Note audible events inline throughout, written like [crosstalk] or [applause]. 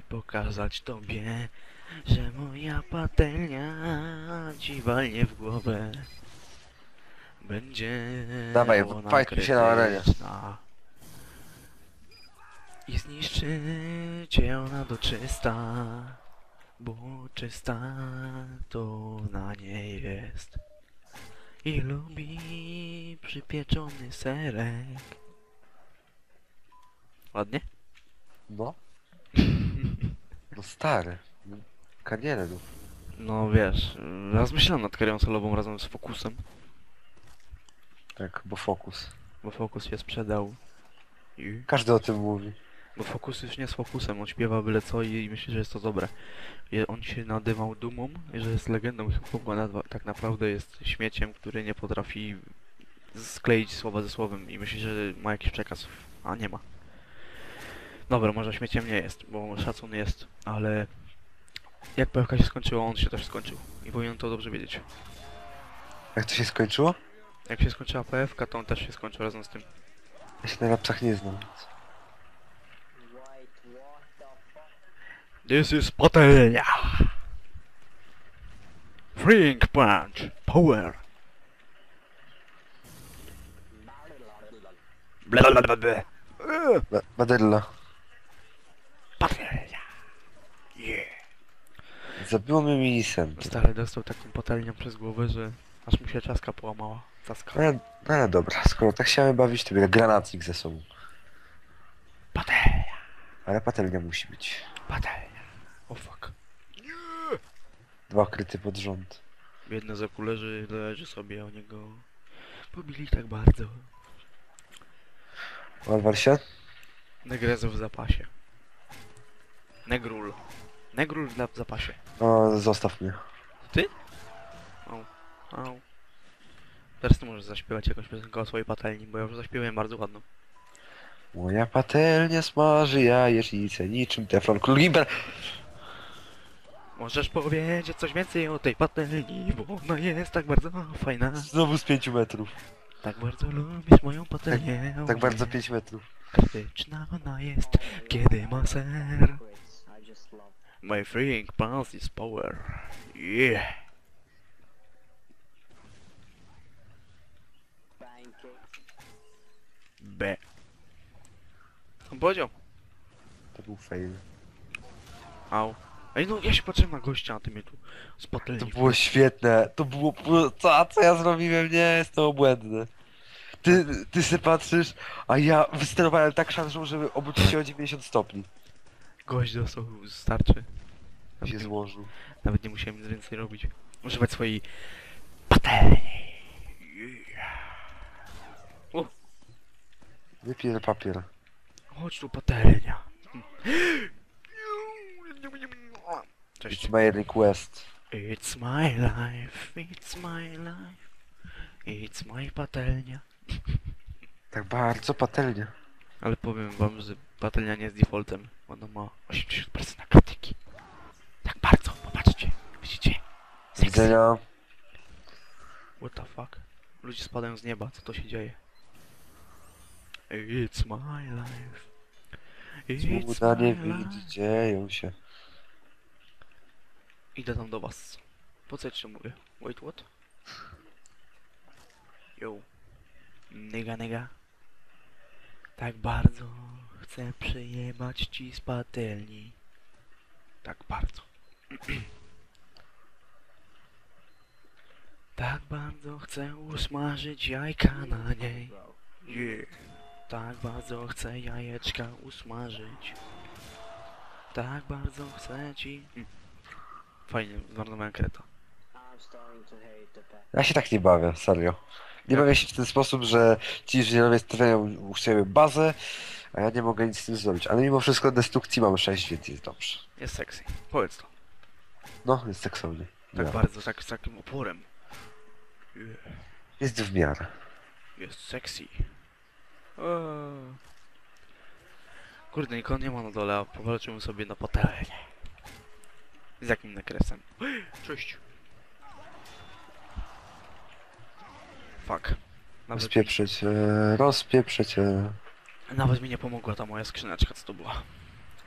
pokazać tobie, że moja patelnia ci walnie w głowę. Będzie Dawaj, ona fajtmy się na arenie. krytyczna. I zniszczy cię ona do czysta, bo czysta to na nie jest. I lubi przypieczony serek. Ładnie? No. Stary. Karierę no. No wiesz, raz myślałem nad karierą solową razem z Focusem, Tak, bo fokus. bo Focus się sprzedał. I... Każdy o tym mówi. Bo Focus już nie jest Focusem, on śpiewa byle co i, i myślę, że jest to dobre. I on się nadywał dumą, że jest legendą hip-hopu, a nadwa- tak naprawdę jest śmieciem, który nie potrafi skleić słowa ze słowem i myślę, że ma jakiś przekaz, a nie ma. Dobra, może śmieciem nie jest, bo szacun jest, ale jak PFK się skończyło, on się też skończył i powinien to dobrze wiedzieć. Jak to się skończyło? Jak się skończyła PFK, to on też się skończył razem z tym. Ja się na rapsach nie znam. Więc. This is patelnia. Freeing punch. Power. Blablabla. Eee, Ba- Badylla. Patelnia. Yeah. Zabiło mnie Milicent. Stary dostał taką patelnią przez głowę, że aż mu się czaska połamała. Caska. Ale, no ale dobra, skoro tak chciałem bawić, to biorę granatnik ze sobą. Patelnia. Ale patelnia musi być. Patelnia. O fuck. Dwa kryty pod rząd. Biedny Zaku leży, leży sobie, o niego pobili tak bardzo. Walwar się? Negrezo w zapasie. Negrul. Negrul w w zapasie. O, zostaw mnie. Au. Teraz ty możesz zaśpiewać jakąś piosenkę o swojej patelni, bo ja już zaśpiewałem bardzo ładną. Moja patelnia smaży jajecznicę niczym teflon. Król Gimper! Możesz powiedzieć coś więcej o tej patelni, bo ona jest tak bardzo fajna. Znowu z 5 metrów. Tak bardzo lubisz moją patelnię. Tak o bardzo nie. 5 metrów. Krytyczna ona jest, kiedy ma ser. My freeing pulse is power. Yeah. B. On powiedział. To był fail. Au. Ej no, ja się patrzę na gościa, a ty mnie tu. To było świetne. To było... Co, a co ja zrobiłem? Nie, jest to obłędne. Ty, ty się patrzysz, a ja wysterowałem tak szarżą, żeby obrócić się o [laughs] 90 stopni. Gość dostał starczy. Się Nawet nie, złożył. nawet nie musiałem nic więcej robić. Używać swojej patelni. Yeah. Wypier papier. Chodź tu patelnia. Cześć. It's my request. It's my life, it's my life. It's my patelnia. Tak bardzo patelnia. Ale powiem wam, że patelnia nie jest defaultem. Ona ma 80% na krytyki. Tak bardzo, popatrzcie. Widzicie? Sexy. widzenia. What the fuck? Ludzie spadają z nieba, co to się dzieje? It's my life. It's Cuda nie my life. widzi, dzieją się. Idę tam do was. Po co jeszcze mówię? Wait, what? Yo. Nyga, nyga. Tak bardzo chcę przyjebać ci z patelni. Tak bardzo. [clears throat] tak bardzo chcę usmażyć jajka na niej. Yeah. Tak bardzo chcę jajeczka usmażyć. Tak bardzo chcę ci... Fajnie, zmarnowałem kreta. Ja się tak nie bawię, serio. Nie bawię się w ten sposób, że ci inżynierowie stawiają u siebie bazę, a ja nie mogę nic z tym zrobić. Ale mimo wszystko destrukcji mam 6, więc jest dobrze. Jest sexy. Powiedz to. No, jest seksownie. Tak Ja. bardzo, tak z takim oporem. Yeah. Jest w miarę. Jest sexy. Eee. Kurde, nikogo nie ma na dole, a powalczymy sobie na patelnię. Z jakim nakresem? [gasps] Cześć. Fuck. Nawet, Rozpieprzyć, e, rozpieprzyć. E. nawet mi nie pomogła ta moja skrzyneczka, co to była.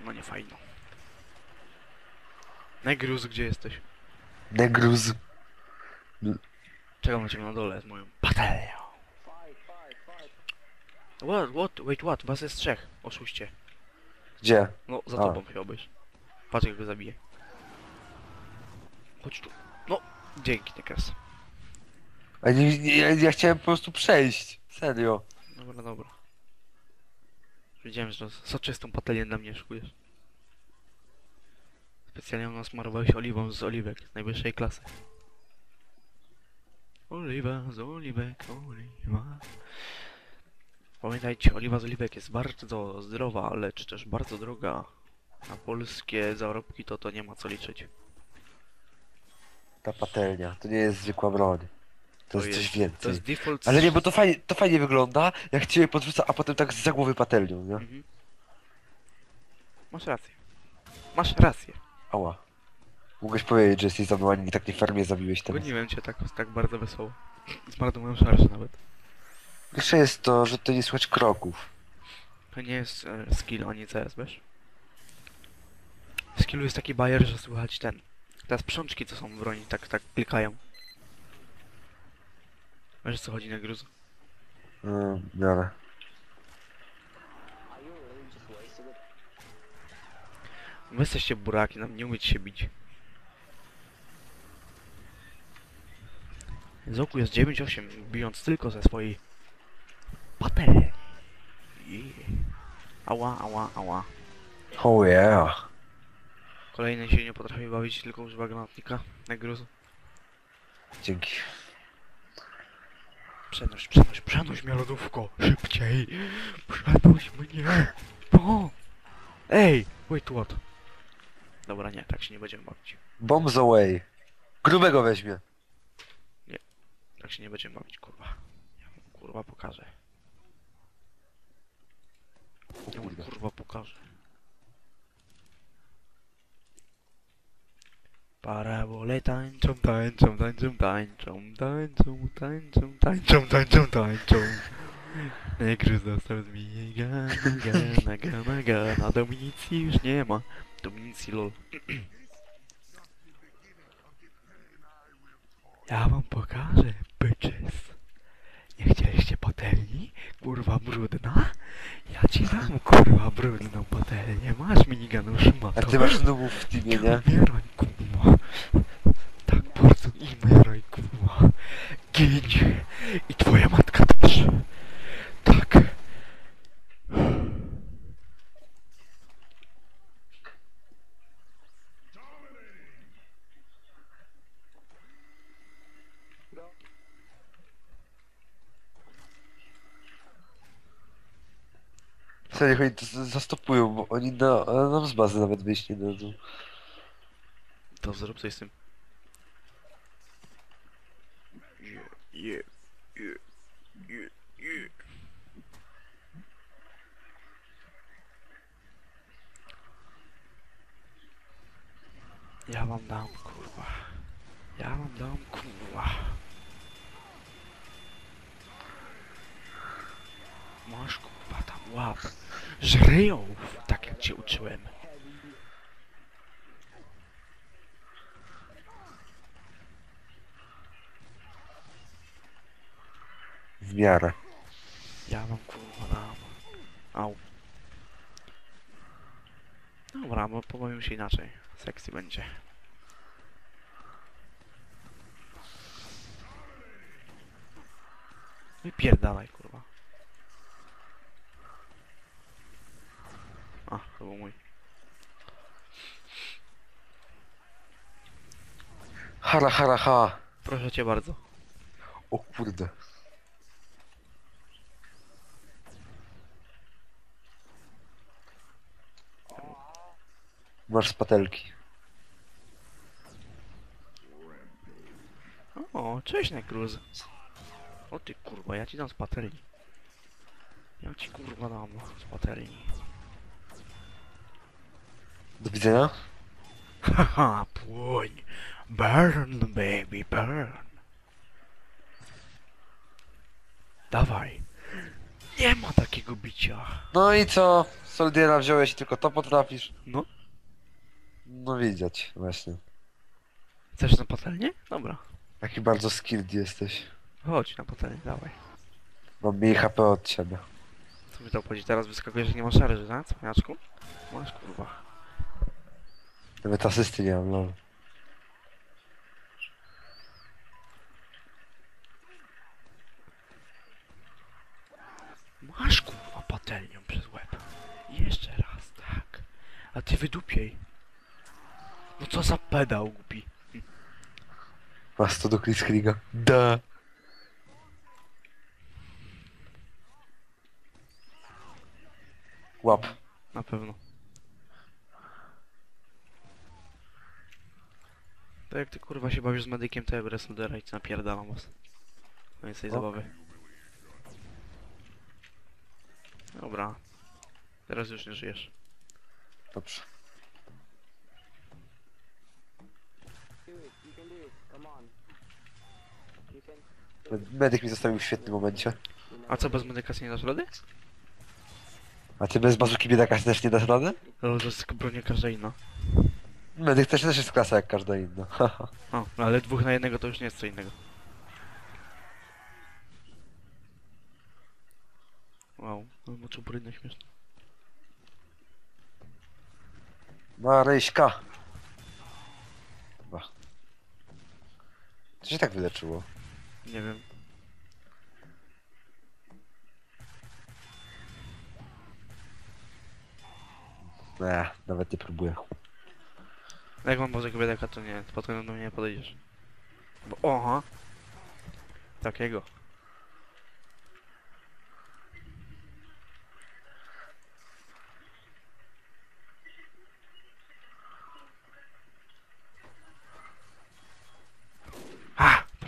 No nie fajno. Negruz, gdzie jesteś? Negruz. Czekam na ciebie na dole z moją patelnią. What, what, wait, what? Was jest trzech, oszuście. Gdzie? No, za A. tobą chyba byś. Patrz jak go zabiję. Chodź tu. No, dzięki, Nekas. A nie, nie, ja, ja chciałem po prostu przejść. Serio. Dobra, dobra. Wiedziałem, że soczystą patelię na mnie szykujesz. Specjalnie ją nasmarowałeś oliwą z oliwek najwyższej klasy. Oliwa z oliwek, oliwa. Pamiętajcie, oliwa z oliwek jest bardzo zdrowa, lecz też bardzo droga. Na polskie zarobki to to nie ma co liczyć. Ta patelnia. To nie jest zwykła broń. To, jest coś To więcej. jest default... Ale nie, bo to fajnie, to fajnie wygląda, jak cię podrzuca, a potem tak za głowy patelnią, nie? Mhm. Masz rację. Masz rację. Ała. Mogłeś powiedzieć, że jesteś za mną, ani tak nie farmie zabiłeś teraz. Goniłem cię tak, tak bardzo wesoło. Zmarnowałem szarże nawet. Jeszcze jest to, że to nie słychać kroków. To nie jest e, skill ani CS, wiesz? W skillu jest taki bajer, że słychać ten. Te sprzączki, co są w broni, tak, tak klikają. Wiesz co chodzi na gruz? No, w miarę. Wy jesteście buraki, nam nie umiecie się bić. Zoku jest 9-8, bijąc tylko ze swojej patelni. Yeah. Ała, ała, ała. Oh yeah. Kolejny się nie potrafi bawić, tylko używa granatnika na gruz. Dzięki. Przenoś, przenoś, przenoś mnie lodówko! Szybciej! Przenoś mnie! O! Ej! Wait, what? Dobra, nie, tak się nie będziemy bawić. Bombs away. Grubego weźmie. Tak się nie będziemy bawić, kurwa. Ja kurwa pokażę. Ja kurwa pokażę. Parabole tańczą, tańczą, tańczą, tańczą, tańczą, tańczą, tańczą, tańczą, tańczą. Negry został zmieniony, gana, gana, gana, Dominicji już nie ma. Dominicji lol. Ja wam pokażę, bitches. Nie chcieliście patelni? Kurwa brudna? Ja ci dam kurwa brudną patelnię. Masz minigun szmato. A ty masz nubów w teamie, nie? Umieraj kurwa. Tak bardzo umieraj kurwa. Giń. I twoja matka też. Tak. Serio, oni to zastopują, bo oni na, nam z bazy nawet wyjść nie dadzą. To zrób coś z tym. Yeah, yeah, yeah, yeah, yeah. Ja wam dam, kurwa. Ja wam dam, kurwa. Masz, kurwa, tam łap. Żryją, tak jak cię uczyłem. W miarę. Ja wam kurwa dam. Au. Dobra, bo powiem się inaczej. Sexy będzie. Wypierdalaj kurwa. A, to był mój. Hara, hara, ha. Proszę cię bardzo. O kurde. Masz z patelki. O, cześć Nekruz. O ty kurwa, ja ci dam z patelni. Ja ci kurwa dam z patelni. Do widzenia. Haha, płoń. Burn, baby, burn. Dawaj. Nie ma takiego bicia. No i co? Soldiera wziąłeś i tylko to potrafisz. No. No widać, właśnie. Chcesz na patelnię? Dobra. Jaki bardzo skilled jesteś. Chodź na patelnię, dawaj. Mam mniej HP od ciebie. Co mi to obchodzi? Teraz wyskakuje, że nie masz szarży, tak? Cwaniaczku? Masz kurwa. Nawet asysty nie mam, lol. Masz kurwa patelnią przez łeb. Jeszcze raz, tak. A ty wydupiej. No co za pedał głupi. Masz to do Kriskriga. Da. Łap. Na pewno. To jak ty kurwa się bawisz z medykiem, to ja biorę Soldera i ci napierdalam was. Koniec tej Ok. zabawy. Dobra. Teraz już nie żyjesz. Dobrze. Do it. Medyk mi zostawił w świetnym momencie. A co, bez medyka nie dasz rady? A ty bez bazuki biedaka też nie dasz rady? No, to jest bronia każda inna. Medyk też, też jest klasa jak każda inna. Haha. [laughs] O, no ale dwóch na jednego to już nie jest co innego. Wow, no bo czubrydne śmieszne. Maryśka. Co się tak wyleczyło? Nie wiem. Nie, nawet nie próbuję. Jak mam wozek biedaka, to nie, potem do mnie nie podejdziesz. Bo, oha! Takiego.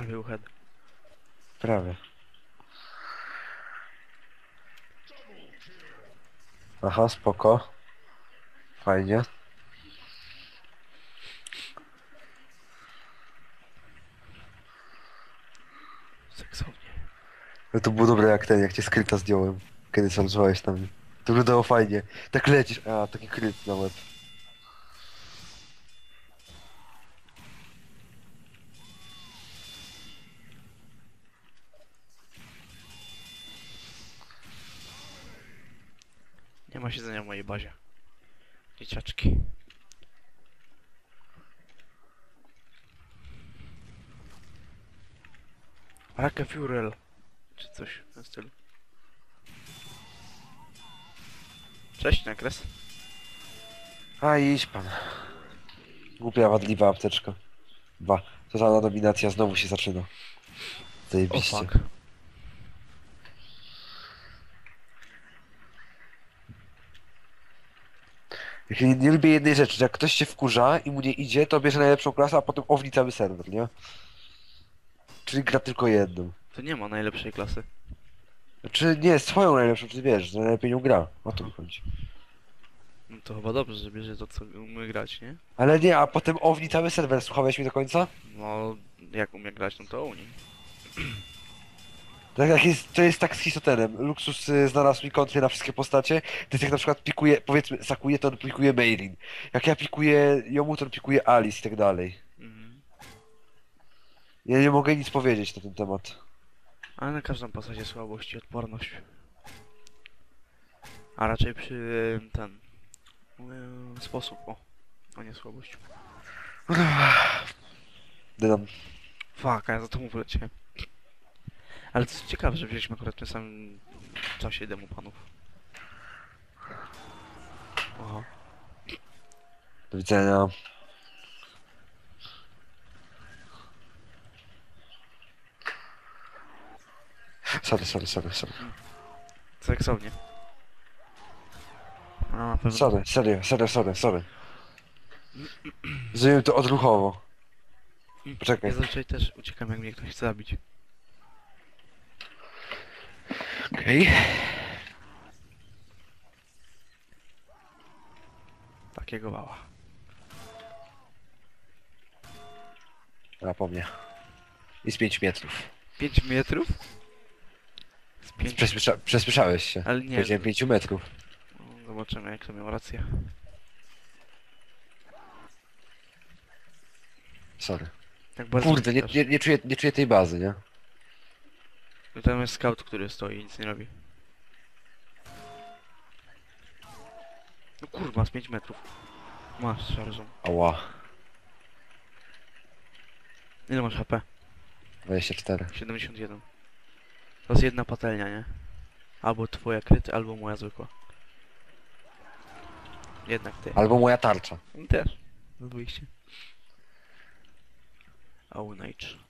A! Prawie uhead. Prawie. Aha, spoko. Fajnie. Seksownie. No to było dobre jak ten, jak cię skryta zdjąłem. Kiedy na mnie. To wyglądało fajnie. Tak lecisz, a taki kryt na łeb. Ma siedzenia w mojej bazie. Dzieciaczki. Raka Furel. Czy coś w tym stylu. Cześć, Nakres. A idź pan. Głupia, wadliwa apteczka. Ba, totalna dominacja znowu się zaczyna. O Zajebiście. fuck. Nie, nie lubię jednej rzeczy, że jak ktoś się wkurza i mu nie idzie, to bierze najlepszą klasę, a potem owni cały serwer, nie? Czyli gra tylko jedną. To nie ma najlepszej klasy. Znaczy nie, swoją najlepszą, czy wiesz, że najlepiej nią gra. O to mi chodzi. No to chyba dobrze, że bierze to co umie grać, nie? Ale nie, a potem owni cały serwer, słuchałeś mi do końca? No, jak umie grać, no to u niej. Tak jak jest, to jest tak z Hisotenem. Luxus y, znalazł mi kontry na wszystkie postacie. To jest jak na przykład pikuje, powiedzmy, sakuje, to on pikuje Meirin. Jak ja pikuję Jomu, to on pikuje Alice i tak dalej. Mhm. Ja nie mogę nic powiedzieć na ten temat. Ale na każdą postacie słabość i odporność. A raczej przy em, ten... em, sposób, o. A nie słabość. Dynam. Fuck, a ja za to mu wleciałem. Ale co ciekawe, że wzięliśmy akurat w tym samym czasie demo panów. Aha. Do widzenia. Sorry, sorry, sorry, sorry. Seksownie. A na pewno. Sorry, serio, serio, sorry, sorry. Zrobiłem to odruchowo. Poczekaj. Ja zazwyczaj też uciekam, jak mnie ktoś chce zabić. Okej. Takiego wała. A po mnie. I z 5 metrów. 5 metrów? Z 5 Przesłysza, przesłyszałeś się. Ale nie. Powiedziałem 5 metrów. No, Zobaczymy, jak to miał rację. Sorry. Tak Kurde, nie, nie, nie, czuję, nie czuję tej bazy, nie? No Tam jest scout, który stoi i nic nie robi. No kurwa, z 5 metrów. Masz szarżą. Ała. Ile masz HP? 24. 71. To jest jedna patelnia, nie? Albo twoja kryty, albo moja zwykła. Jednak ty. Albo moja tarcza. Też. Z wyjście. Aunage.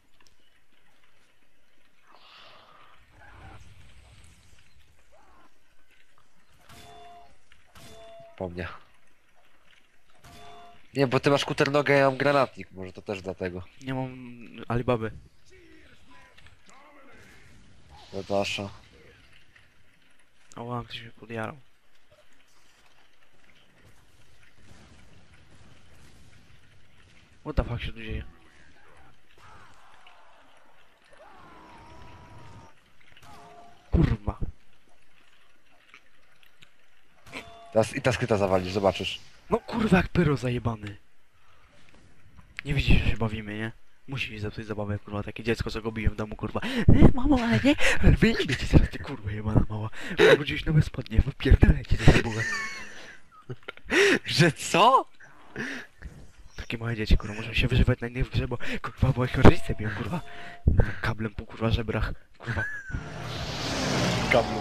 Po mnie. Nie, bo ty masz kuternogę, ja mam granatnik. Może to też dlatego. Nie mam Alibaby. Natasza. O, wow, ktoś mnie podjarał. What the fuck się tu dzieje? Kurwa. Teraz, I ta skryta zawalisz, zobaczysz. No kurwa jak pyro zajebany. Nie widzisz, że się bawimy, nie? Musi mi zepsuć zabawę, kurwa, takie dziecko, co go biłem w domu, kurwa. E, mamo, ale nie, ale wyjmie ci zaraz, ty kurwa jebana mała. Obróciłeś nowe spodnie, wypierdalajcie tę zabawę. Że co? Takie małe dzieci, kurwa, możemy się wyżywać na innych grze, bo kurwa, bo ich rodzice biją, kurwa. Kablem po kurwa żebrach, kurwa. Kablu.